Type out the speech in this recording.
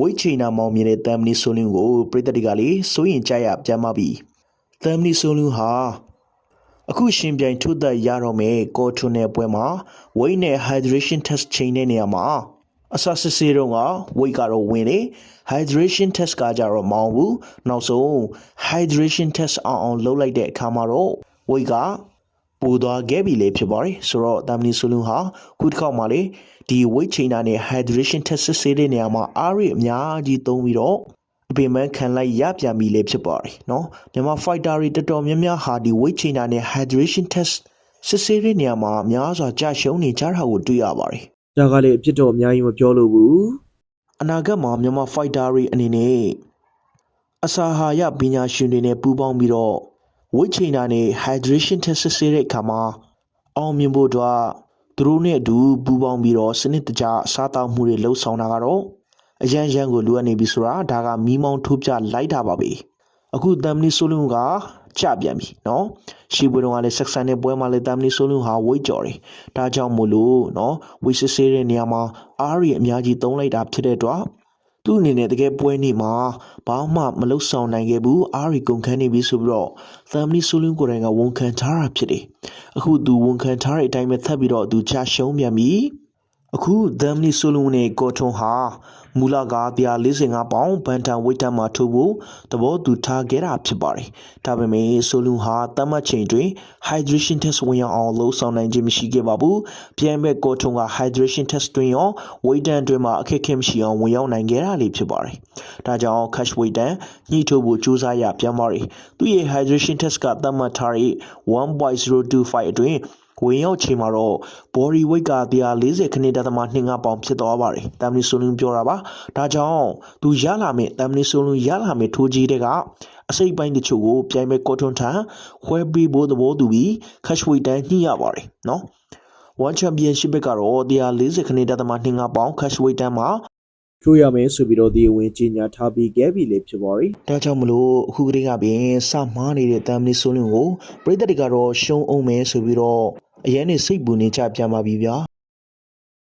ဝိတ်ချိန်နာမောင်မြင်တဲ့တမ်မနီဆိုလင်းကိုပြည်သက်တွေကလေစိုးရင်ကြရပြန်ပါပြီတမ်မနီဆိုလင်းဟာအခုရှင်ပြိုင်ထုသက်ရတော့မယ်ကော်ထွန်းတဲ့ပွဲမှာဝိတ်နဲ့ hydration test ချိန်တဲ့နေရာမှာအဆစစ်စေးတော့ကဝိတ်ကတော့ဝင်တယ် hydration test ကကြတော့မအောင်ဘူးနောက်ဆုံး hydration test အောင်အောင်လုပ်လိုက်တဲ့အခါမှာတော့ဝိတ်က ပိုသွားခဲ့ပြီလေဖြစ်ပါတယ်ဆိုတော့တမ်နီဆူလွန်ဟာခုတစ်ခေါက်မှလေဒီ weight chainer နဲ့ hydration test ဆေးတဲ့နေရာမှာအားရအများကြီးသုံးပြီးတော့အပင်ပန်းခံလိုက်ရပြန်ပြီလေဖြစ်ပါတယ်နော်မြန်မာ fighter တွေတော်တော်များများဟာဒီ weight chainer နဲ့ hydration test စစ်ဆေးတဲ့နေရာမှာအများစွာကြာရှုံးနေကြတာကိုတွေ့ရပါတယ်ဒါကလည်းအပြစ်တော်အများကြီးမပြောလို့ဘူးအနာဂတ်မှာမြန်မာ fighter တွေအနေနဲ့အစာဟာရပညာရှင်တွေနဲ့ပူးပေါင်းပြီးတော့ weight trainer နဲ့ hydration test စစ်ဆေးတဲ့အခါမှာအောင်မြင်ဖို့အတွက်သူတို့နဲ့အတူပူးပေါင်းပြီးတော့စနစ်တကျစားတောက်မှုတွေလှုပ်ဆောင်တာကတော့အရန်ရန်ကိုလိုအပ်နေပြီဆိုတာဒါကမီးမောင်းထိုးပြလိုက်တာပါပဲအခုတမ်မနီဆိုလုံကကြပြန်ပြီเนาะရှီပွေတော့ကလည်းဆက်ဆန်တဲ့ပွဲမှာလည်းတမ်မနီဆိုလုံဟာဝိတ်ကြော်တယ်ဒါကြောင့်မို့လို့เนาะဝိစစ်ဆေးတဲ့နေရာမှာအားရအများကြီးသုံးလိုက်တာဖြစ်တဲ့အတွက် သူ့အနေနဲ့တကယ်ပွဲနေမှာဘာမှမလုဆောင်နိုင်ခဲ့ဘူးအားရီကုန်ခန်းနေပြီဆိုပြီးတော့သမ်မနီဆူလင်းကိုယ်တိုင်ကဝန်ခံထားတာဖြစ်တယ်အခုသူဝန်ခံထားတဲ့အတိုင်းပဲထပ်ပြီးတော့သူချရှုံးပြန်ပြီ အခုသမ်မနီဆူလင်းနဲ့ကော်ထွန်ဟာမူလက145ပေါင်ဘန်တန်ဝိတ်တန်မှာထိုးဖို့သဘောတူထားခဲ့တာဖြစ်ပါတယ်ဒါပေမဲ့ဆူလင်းဟာတတ်မှတ်ချိန်တွင် hydration test ဝင်ရအောင်လှုပ်ဆောင်နိုင်ခြင်းမရှိခဲ့ပါဘူးပြန်မဲ့ကော်ထွန်က hydration test တွင်ရောဝိတ်တန်တွင်မှာအခက်အခဲမရှိအောင်ဝင်ရောက်နိုင်ခဲ့တာလေဖြစ်ပါတယ်ဒါကြောင့် cash weight တန်ညှိထုတ်ဖို့ကြိုးစားရပြန်ပါတယ်သူရဲ့ hydration test ကသတ်မှတ်ထားတဲ့1.025အတွင်း ဝင်ရောက်ချိန်မှာတော့ body weight က140ခနစ်တသမ25ပေါင်ဖြစ်သွားပါတယ်။တမ်မနီဆိုလွန်ပြောတာပါ။ဒါကြောင့်သူရလာမယ့်တမ်မနီဆိုလွန်ရလာမယ့်ထိုးကြီးတဲ့ကအစိပ်ပိုင်းတချို့ကိုပြိုင်မဲ့ကော်ထွန်ထန်ခွဲပေးဖို့သဘောတူပြီး cash weight တန်းညှိရပါတယ်နော်။ One Championship ဘက်ကတော့140ခနစ်တသမ25ပေါင် cash weight တန်းမှာ ထိုးရမယ်ဆိုပြီးတော့ဒီဝင်ကြီးညာထားပြီးခဲ့ပြီလေဖြစ်ပါရီဒါကြောင့်မလို့အခုကလေးကပြင်စမားနေတဲ့တမ်မနီဆိုလွန်ကိုပြည်သက်တွေကတော့ရှုံးအောင်မယ်ဆိုပြီးတော့အရင်နေစိတ်ပူနေကြပြန်ပါပြီဗျာ